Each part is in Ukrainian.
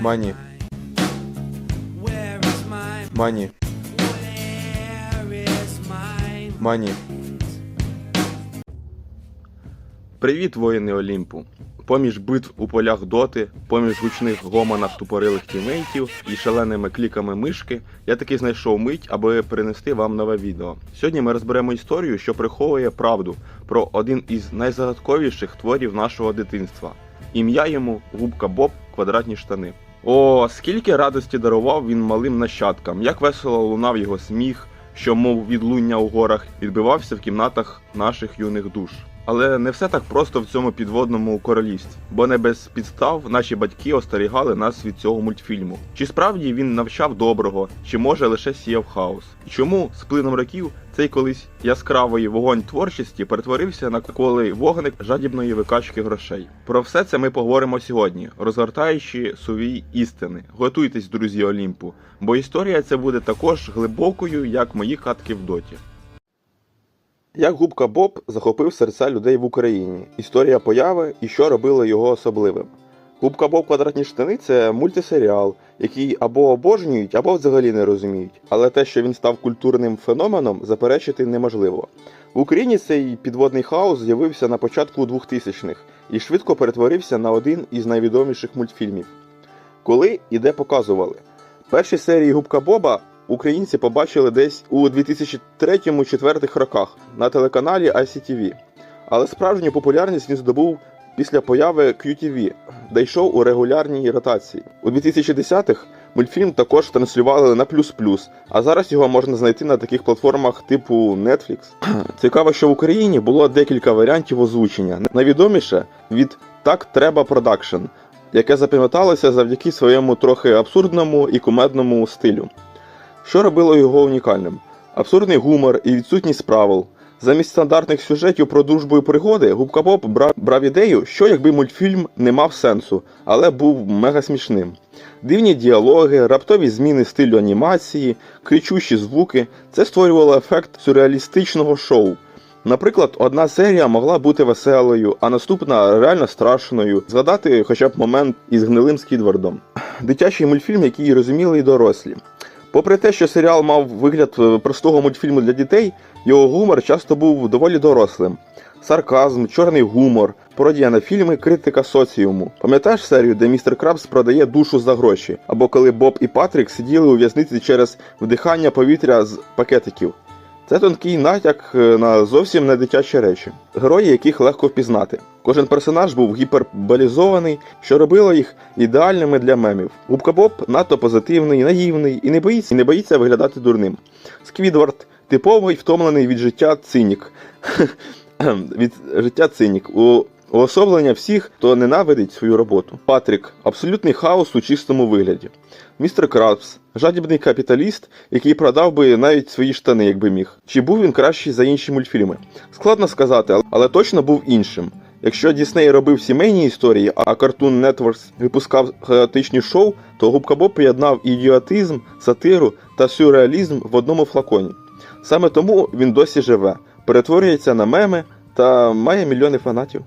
Мані. Мані. Мані. Привіт, воїни Олімпу. Поміж битв у полях доти, поміж гучних гомонах тупорилих тімейтів і шаленими кліками мишки, я таки знайшов мить, аби принести вам нове відео. Сьогодні ми розберемо історію, що приховує правду про один із найзагадковіших творів нашого дитинства. Ім'я йому Губка Боб Квадратні штани. О, скільки радості дарував він малим нащадкам, як весело лунав його сміх, що, мов відлуння у горах, відбивався в кімнатах наших юних душ. Але не все так просто в цьому підводному королівстві, бо не без підстав наші батьки остерігали нас від цього мультфільму. Чи справді він навчав доброго, чи може лише сіяв хаос? Чому з плином років цей колись яскравий вогонь творчості перетворився на колий вогник жадібної викачки грошей? Про все це ми поговоримо сьогодні, розгортаючи сувій істини. Готуйтесь, друзі Олімпу, бо історія ця буде також глибокою, як мої катки в доті. Як губка Боб захопив серця людей в Україні, історія появи і що робило його особливим. Губка Боб квадратні штани це мультисеріал, який або обожнюють, або взагалі не розуміють. Але те, що він став культурним феноменом, заперечити неможливо. В Україні цей підводний хаос з'явився на початку 2000-х і швидко перетворився на один із найвідоміших мультфільмів. Коли і де показували. Перші серії Губка Боба українці побачили десь у 2003-2004 роках на телеканалі ICTV. Але справжню популярність він здобув після появи QTV, де йшов у регулярній ротації. У 2010-х мультфільм також транслювали на Плюс Плюс, а зараз його можна знайти на таких платформах типу Netflix. Цікаво, що в Україні було декілька варіантів озвучення. Найвідоміше від Так треба продакшн, яке запам'яталося завдяки своєму трохи абсурдному і кумедному стилю. Що робило його унікальним? Абсурдний гумор і відсутність правил. Замість стандартних сюжетів про дружбу і пригоди, Губка Боб брав, ідею, що якби мультфільм не мав сенсу, але був мега смішним. Дивні діалоги, раптові зміни стилю анімації, кричущі звуки це створювало ефект сюрреалістичного шоу. Наприклад, одна серія могла бути веселою, а наступна реально страшною. Згадати хоча б момент із гнилим Скідвардом. Дитячий мультфільм, який розуміли і дорослі. Попри те, що серіал мав вигляд е, простого мультфільму для дітей, його гумор часто був доволі дорослим. Сарказм, чорний гумор, пародія на фільми, критика соціуму. Пам'ятаєш серію, де містер Крабс продає душу за гроші, або коли Боб і Патрік сиділи у в'язниці через вдихання повітря з пакетиків. Це тонкий натяк е, на зовсім не дитячі речі, герої, яких легко впізнати. Кожен персонаж був гіперболізований, що робило їх ідеальними для мемів. Губка Боб надто позитивний, наївний і не боїться, і не боїться виглядати дурним. Сквідвард типовий втомлений від життя цинік. від життя цинік. У уособлення всіх, хто ненавидить свою роботу. Патрік абсолютний хаос у чистому вигляді. Містер Крабс жадібний капіталіст, який продав би навіть свої штани, якби міг. Чи був він кращий за інші мультфільми? Складно сказати, але- точно був іншим. Якщо Дісней робив сімейні історії, а Cartoon Networks випускав хаотичні шоу, то Губка Боб поєднав ідіотизм, сатиру та сюрреалізм в одному флаконі. Саме тому він досі живе, перетворюється на меми та має мільйони фанатів.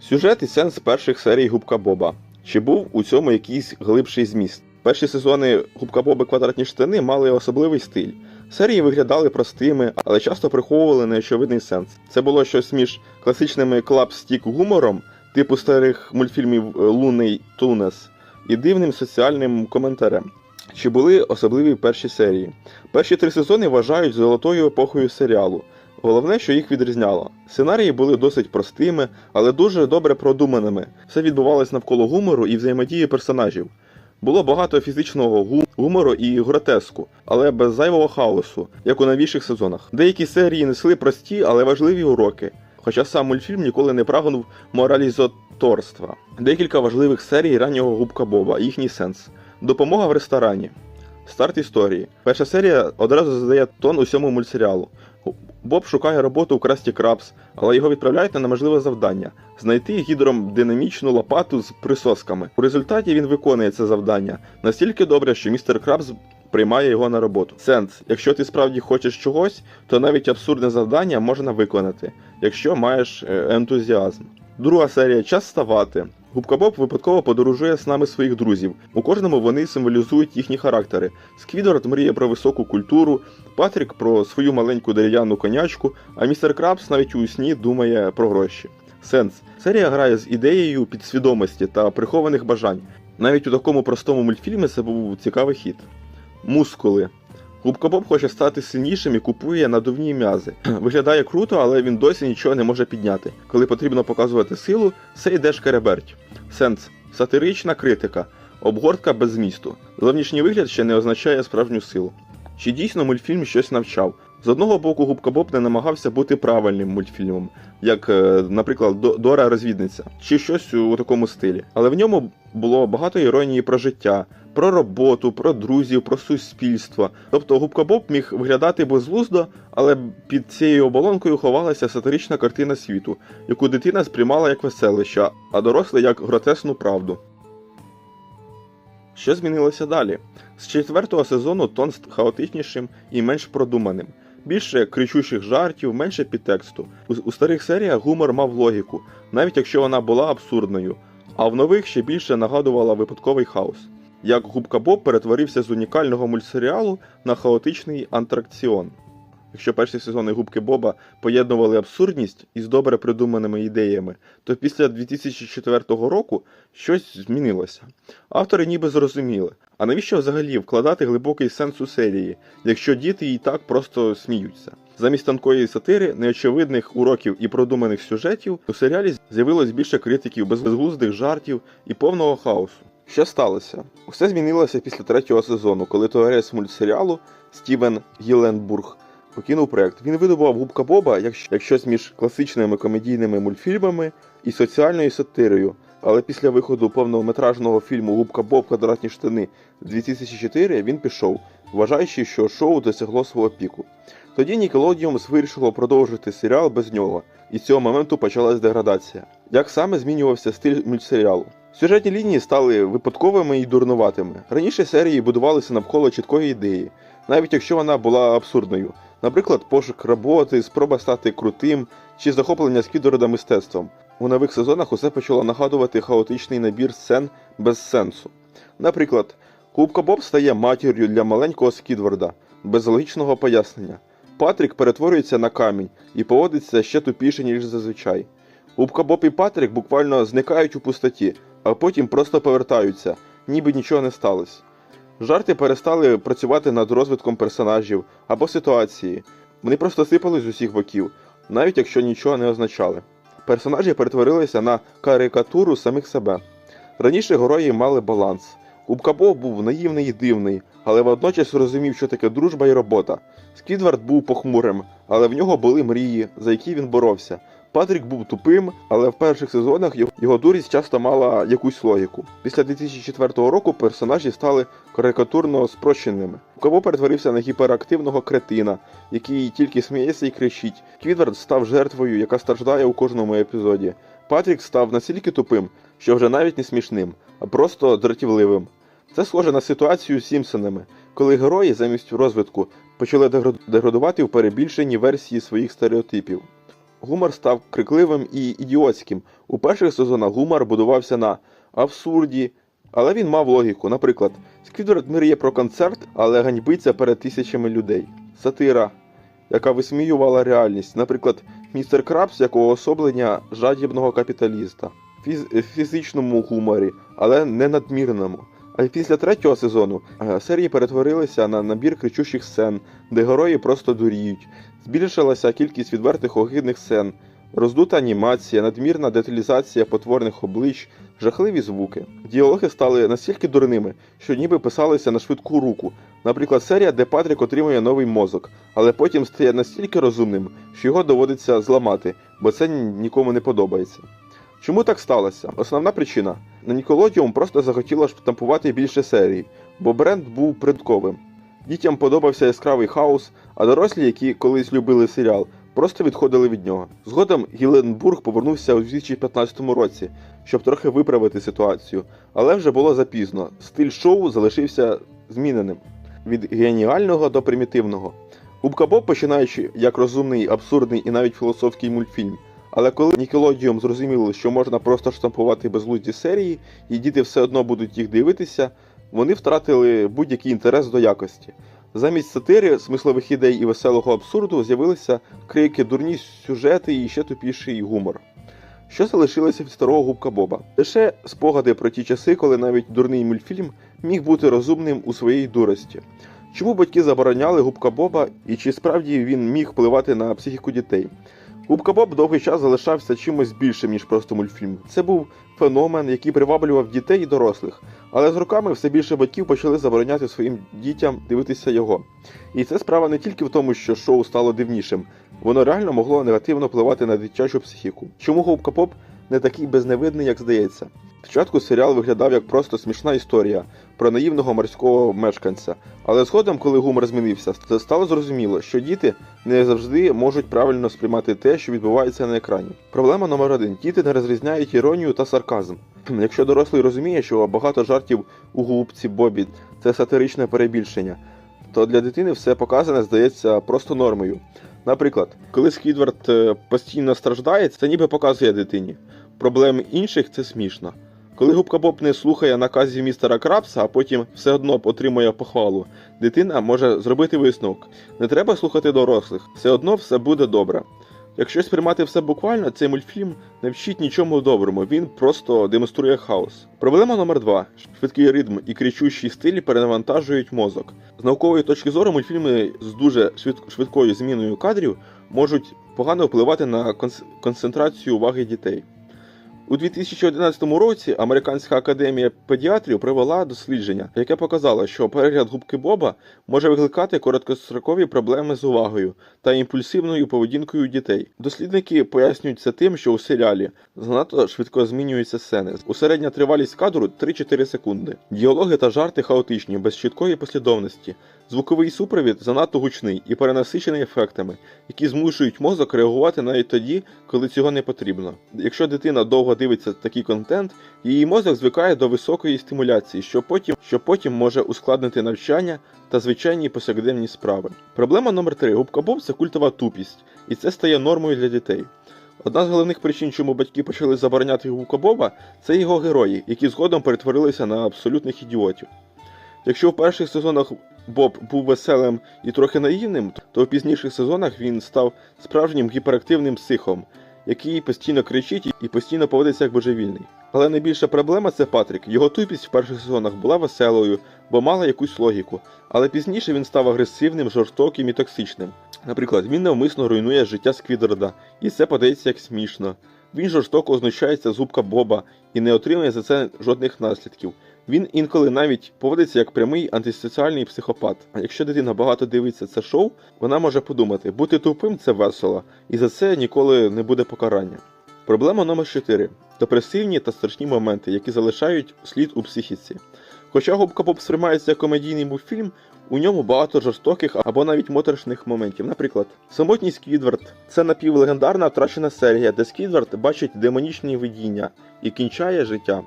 Сюжет і сенс перших серій Губка Боба. Чи був у цьому якийсь глибший зміст? Перші сезони Губка Боба квадратні штани мали особливий стиль. Серії виглядали простими, але часто приховували неочевидний сенс. Це було щось між класичними клап-стік гумором, типу старих мультфільмів Лунний Тунес, і дивним соціальним коментарем. Чи були особливі перші серії? Перші три сезони вважають золотою епохою серіалу. Головне, що їх відрізняло. Сценарії були досить простими, але дуже добре продуманими. Все відбувалось навколо гумору і взаємодії персонажів. Було багато фізичного гу- гумору і гротеску, але без зайвого хаосу, як у новіших сезонах. Деякі серії несли прості, але важливі уроки. Хоча сам мультфільм ніколи не прагнув моралізаторства. Декілька важливих серій раннього губка Боба, їхній сенс. Допомога в ресторані. Старт історії. Перша серія одразу задає тон усьому мультсеріалу. Боб шукає роботу у Красті Крабс, але його відправляють на неможливе завдання знайти гідродинамічну лопату з присосками. У результаті він виконує це завдання настільки добре, що містер Крабс приймає його на роботу. Сенс: якщо ти справді хочеш чогось, то навіть абсурдне завдання можна виконати, якщо маєш е, ентузіазм. Друга серія час ставати. Губка Боб випадково подорожує з нами своїх друзів. У кожному вони символізують їхні характери. Сквідвард мріє про високу культуру, Патрік про свою маленьку дерев'яну конячку, а містер Крабс навіть у сні думає про гроші. Сенс. Серія грає з ідеєю підсвідомості та прихованих бажань. Навіть у такому простому мультфільмі це був цікавий хід. Мускули. Губка Боб хоче стати сильнішим і купує надувні м'язи. Виглядає круто, але він досі нічого не може підняти. Коли потрібно показувати силу, все йде шкереберть. Сенс сатирична критика, обгортка без змісту. Зовнішній вигляд ще не означає справжню силу. Чи дійсно мультфільм щось навчав? З одного боку, Губка Боб не намагався бути правильним мультфільмом, як, е, наприклад, Дора розвідниця, чи щось у такому стилі. Але в ньому було багато іронії про життя, про роботу, про друзів, про суспільство. Тобто Губка Боб міг виглядати безглуздо, але під цією оболонкою ховалася сатирична картина світу, яку дитина сприймала як веселище, а дорослий як гротесну правду. Що змінилося далі? З четвертого сезону тон став хаотичнішим і менш продуманим. Більше кричущих жартів, менше підтексту. У, у старих серіях гумор мав логіку, навіть якщо вона була абсурдною, а в нових ще більше нагадувала випадковий хаос. Як Губка Боб перетворився з унікального мультсеріалу на хаотичний антракціон. Якщо перші сезони Губки Боба поєднували абсурдність із добре придуманими ідеями, то після 2004 року щось змінилося. Автори ніби зрозуміли. А навіщо взагалі вкладати глибокий сенс у серії, якщо діти і так просто сміються? Замість тонкої сатири, неочевидних уроків і продуманих сюжетів у серіалі з'явилось більше критиків, безглуздих жартів і повного хаосу. Що сталося? Усе змінилося після третього сезону, коли товарець мультсеріалу Стівен Гіленбург покинув проект. Він видобував Губка Боба як, як щось між класичними комедійними мультфільмами і соціальною сатирою. Але після виходу повнометражного фільму Губка Боб Квадратні штани 2004 він пішов, вважаючи, що шоу досягло свого піку. Тоді Nickelodeon вирішило продовжити серіал без нього, і з цього моменту почалась деградація. Як саме змінювався стиль мультсеріалу? Сюжетні лінії стали випадковими і дурнуватими. Раніше серії будувалися навколо чіткої ідеї, навіть якщо вона була абсурдною. Наприклад, пошук роботи, спроба стати крутим чи захоплення Скідорода мистецтвом. У нових сезонах усе почало нагадувати хаотичний набір сцен без сенсу. Наприклад, Губка Боб стає матір'ю для маленького Скідворда, без логічного пояснення. Патрік перетворюється на камінь і поводиться ще тупіше, ніж зазвичай. Губка Боб і Патрік буквально зникають у пустоті, а потім просто повертаються, ніби нічого не сталося. Жарти перестали працювати над розвитком персонажів або ситуації. Вони просто сипали з усіх боків, навіть якщо нічого не означали. Персонажі перетворилися на карикатуру самих себе. Раніше герої мали баланс. Губка Боб був наївний і дивний, але водночас розумів, що таке дружба і робота. Скідвард був похмурим, але в нього були мрії, за які він боровся. Патрік був тупим, але в перших сезонах його- дурість часто мала якусь логіку. Після 2004 року персонажі стали карикатурно спрощеними. Кого перетворився на гіперактивного кретина, який тільки сміється і кричить. Квідвард став жертвою, яка страждає у кожному епізоді. Патрік став настільки тупим, що вже навіть не смішним, а просто дратівливим. Це схоже на ситуацію з Сімпсонами, коли герої замість розвитку почали деградувати в перебільшенні версії своїх стереотипів. Гумор став крикливим і ідіотським. У перших сезонах гумор будувався на абсурді, але він мав логіку. Наприклад, Сквідвард мріє про концерт, але ганьбиться перед тисячами людей. Сатира, яка висміювала реальність. Наприклад, містер Крабс як уособлення жадібного капіталіста. Фіз- фізичному гуморі, але не надмірному. А після третього сезону е, серії перетворилися на набір кричущих сцен, де герої просто дуріють. Збільшилася кількість відвертих огидних сцен, роздута анімація, надмірна деталізація потворних облич, жахливі звуки. Діалоги стали настільки дурними, що ніби писалися на швидку руку. Наприклад, серія, де Патрік отримує новий мозок, але потім стає настільки розумним, що його доводиться зламати, бо це нікому не подобається. Чому так сталося? Основна причина на Nickelodeon просто захотіло штампувати більше серій, бо бренд був придковим. Дітям подобався яскравий хаос, а дорослі, які колись любили серіал, просто відходили від нього. Згодом Гіленбург повернувся у 2015 році, щоб трохи виправити ситуацію, але вже було запізно. Стиль шоу залишився зміненим від геніального до примітивного. Губка Боб, починаючи як розумний, абсурдний і навіть філософський мультфільм, Але коли Nickelodeon зрозуміли, що можна просто штампувати безглузді серії, і діти все одно будуть їх дивитися, вони втратили будь-який інтерес до якості. Замість сатири, смислових ідей і веселого абсурду з'явилися крики, дурні сюжети і ще тупіший гумор. Що залишилося від старого губка Боба? Лише спогади про ті часи, коли навіть дурний мультфільм міг бути розумним у своїй дурості. Чому батьки забороняли губка Боба і чи справді він міг впливати на психіку дітей? Губка Боб довгий час залишався чимось більшим, ніж просто мультфільм. Це був феномен, який приваблював дітей і дорослих. Але з роками все більше батьків почали забороняти своїм дітям дивитися його. І це справа не тільки в тому, що шоу стало дивнішим, воно реально могло негативно впливати на дитячу психіку. Чому Губка Боб не такий безневидний, як здається? Спочатку серіал виглядав як просто смішна історія про наївного морського мешканця. Але згодом, коли гумор змінився, стало зрозуміло, що діти не завжди можуть правильно сприймати те, що відбувається на екрані. Проблема номер один: діти не розрізняють іронію та сарказм. Якщо дорослий розуміє, що багато жартів у губці Бобі це сатиричне перебільшення, то для дитини все показане здається просто нормою. Наприклад, коли Скідвард е, постійно страждає, це ніби показує дитині. Проблеми інших це смішно. Коли губка Боб не слухає наказів містера Крабса, а потім все одно отримує похвалу, дитина може зробити висновок. Не треба слухати дорослих, все одно все буде добре. Якщо сприймати все буквально, цей мультфільм не вчить нічому доброму, він просто демонструє хаос. Проблема номер два: швидкий ритм і кричущий стиль перенавантажують мозок. З наукової точки зору, мультфільми з дуже швидкою зміною кадрів можуть погано впливати на концентрацію уваги дітей. У 2011 році Американська академія педіатрів провела дослідження, яке показало, що перегляд губки Боба може викликати короткострокові проблеми з увагою та імпульсивною поведінкою дітей. Дослідники пояснюють це тим, що у серіалі занадто швидко змінюються сцени. Усередня тривалість кадру 3-4 секунди. Діалоги та жарти хаотичні, без чіткої послідовності. Звуковий супровід занадто гучний і перенасичений ефектами, які змушують мозок реагувати навіть тоді, коли цього не потрібно. Якщо дитина довго дивиться такий контент, її мозок звикає до високої стимуляції, що потім, що потім може ускладнити навчання та звичайні повсякденні справи. Проблема номер 3 Губка Боб це культова тупість, і це стає нормою для дітей. Одна з головних причин, чому батьки почали забороняти Губка Боба, це його герої, які згодом перетворилися на абсолютних ідіотів. Якщо в перших сезонах Боб був веселим і трохи наївним, то в пізніших сезонах він став справжнім гіперактивним психом, який постійно кричить і постійно поводиться як божевільний. Але найбільша проблема це Патрік. Його тупість в перших сезонах була веселою, бо мала якусь логіку. Але пізніше він став агресивним, жорстоким і токсичним. Наприклад, він навмисно руйнує життя Сквідерда, і це подається як смішно. Він жорстоко знущається з губка Боба і не отримує за це жодних наслідків. Він інколи навіть поводиться як прямий антисоціальний психопат. А якщо дитина багато дивиться це шоу, вона може подумати, бути тупим це весело, і за це ніколи не буде покарання. Проблема номер 4. депресивні та страшні моменти, які залишають слід у психіці. Хоча губка Боб сприймається як комедійний мультфільм, у ньому багато жорстоких або навіть моторошних моментів. Наприклад, самотній Сквідвард це напівлегендарна втрачена серія, де Сквідвард бачить демонічні видіння і кінчає життя.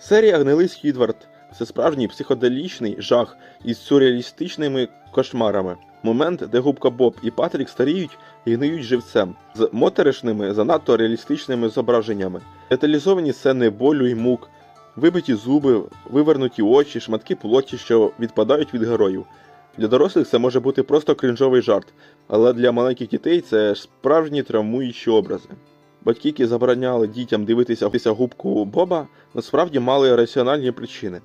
Серія Гнилий Сквідвард це справжній психоделічний жах із сюрреалістичними кошмарами. Момент, де губка Боб і Патрік старіють і гниють живцем з моторошними, занадто реалістичними зображеннями, деталізовані сцени болю і мук, вибиті зуби, вивернуті очі, шматки плоті, що відпадають від героїв. Для дорослих це може бути просто кринжовий жарт, але для маленьких дітей це справжні травмуючі образи. Батьки, які забороняли дітям дивитися губку Боба, насправді мали раціональні причини.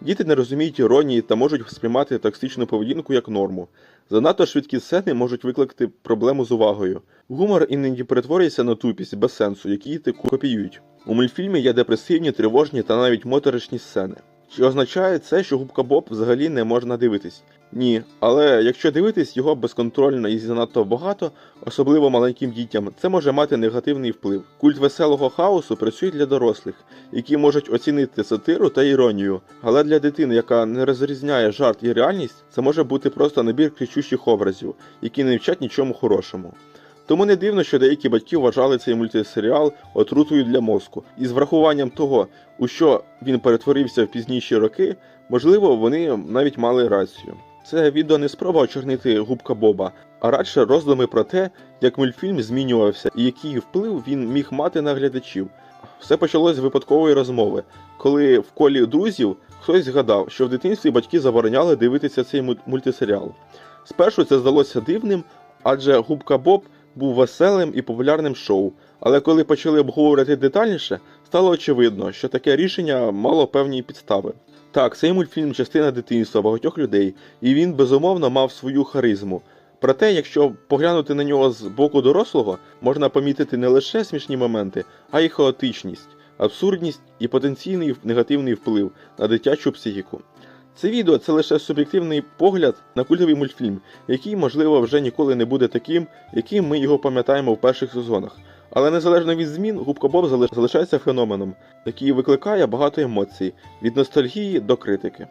Діти не розуміють іронії та можуть сприймати токсичну поведінку як норму. Занадто швидкі сцени можуть викликати проблему з увагою. Гумор іноді перетворюється на тупість без сенсу, які діти копіюють. У мультфільмі є депресивні, тривожні та навіть моторошні сцени. Чи означає це, що губка Боб взагалі не можна дивитись? Ні, але якщо дивитись його безконтрольно і занадто багато, особливо маленьким дітям, це може мати негативний вплив. Культ веселого хаосу працює для дорослих, які можуть оцінити сатиру та іронію. Але для дитини, яка не розрізняє жарт і реальність, це може бути просто набір кричущих образів, які не вчать нічому хорошому. Тому не дивно, що деякі батьки вважали цей мультисеріал отрутою для мозку, і з врахуванням того, у що він перетворився в пізніші роки, можливо, вони навіть мали рацію. Це відео не спроба очорнити губка Боба, а радше роздуми про те, як мультфільм змінювався і який вплив він міг мати на глядачів. Все почалось з випадкової розмови, коли в колі друзів хтось згадав, що в дитинстві батьки забороняли дивитися цей муль- мультисеріал. Спершу це здалося дивним, адже Губка Боб був веселим і популярним шоу. Але коли почали обговорювати детальніше, стало очевидно, що таке рішення мало певні підстави. Так, цей мультфільм частина дитинства багатьох людей, і він безумовно мав свою харизму. Проте, якщо поглянути на нього з боку дорослого, можна помітити не лише смішні моменти, а й хаотичність, абсурдність і потенційний негативний вплив на дитячу психіку. Це відео це лише суб'єктивний погляд на культовий мультфільм, який, можливо, вже ніколи не буде таким, яким ми його пам'ятаємо в перших сезонах. Але незалежно від змін, Губка Боб зали- залишається феноменом, який викликає багато емоцій від ностальгії до критики.